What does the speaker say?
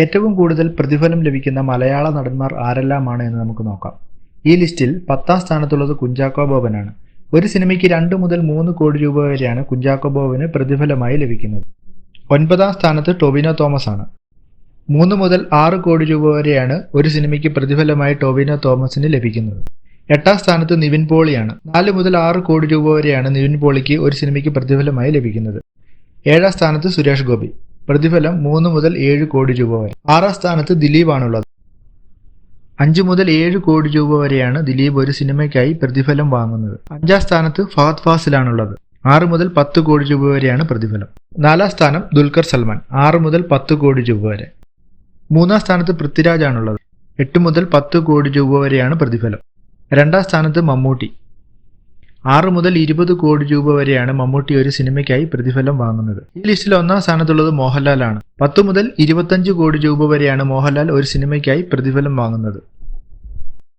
ഏറ്റവും കൂടുതൽ പ്രതിഫലം ലഭിക്കുന്ന മലയാള നടന്മാർ ആരെല്ലാമാണ് എന്ന് നമുക്ക് നോക്കാം. ഈ ലിസ്റ്റിൽ പത്താം സ്ഥാനത്തുള്ളത് കുഞ്ചാക്കോ ബോബനാണ്. ഒരു സിനിമയ്ക്ക് രണ്ട് മുതൽ മൂന്ന് കോടി രൂപ വരെയാണ് കുഞ്ചാക്കോ ബോബന് പ്രതിഫലമായി ലഭിക്കുന്നത്. ഒൻപതാം സ്ഥാനത്ത് ടൊവിനോ തോമസ് ആണ് മൂന്ന് മുതൽ ആറ് കോടി രൂപ വരെയാണ് ഒരു സിനിമയ്ക്ക് പ്രതിഫലമായി ടൊവിനോ തോമസിന് ലഭിക്കുന്നത്. എട്ടാം സ്ഥാനത്ത് നിവിൻ പോളിയാണ്. നാല് മുതൽ ആറ് കോടി രൂപ വരെയാണ് നിവിൻ പോളിക്ക് ഒരു സിനിമയ്ക്ക് പ്രതിഫലമായി ലഭിക്കുന്നത്. ഏഴാം സ്ഥാനത്ത് സുരേഷ് ഗോപി. പ്രതിഫലം മൂന്ന് മുതൽ ഏഴ് കോടി രൂപ വരെ. ആറാം സ്ഥാനത്ത് ദിലീപാണുള്ളത്. അഞ്ച് മുതൽ ഏഴ് കോടി രൂപ വരെയാണ് ദിലീപ് ഒരു സിനിമയ്ക്കായി പ്രതിഫലം വാങ്ങുന്നത്. അഞ്ചാം സ്ഥാനത്ത് ഫഹദ് ഫാസിലാണുള്ളത്. ആറ് മുതൽ പത്ത് കോടി രൂപ വരെയാണ് പ്രതിഫലം. നാലാം സ്ഥാനം ദുൽഖർ സൽമാൻ. ആറ് മുതൽ പത്ത് കോടി രൂപ വരെ. മൂന്നാം സ്ഥാനത്ത് പൃഥ്വിരാജ് ആണുള്ളത് എട്ട് മുതൽ പത്ത് കോടി രൂപ വരെയാണ് പ്രതിഫലം. രണ്ടാം സ്ഥാനത്ത് മമ്മൂട്ടി. ആറ് മുതൽ ഇരുപത് കോടി രൂപ വരെയാണ് മമ്മൂട്ടി ഒരു സിനിമയ്ക്കായി പ്രതിഫലം വാങ്ങുന്നത്. ഈ ലിസ്റ്റിൽ ഒന്നാം സ്ഥാനത്തുള്ളത് മോഹൻലാലാണ്. പത്ത് മുതൽ ഇരുപത്തഞ്ച് കോടി രൂപ വരെയാണ് മോഹൻലാൽ ഒരു സിനിമയ്ക്കായി പ്രതിഫലം വാങ്ങുന്നത്.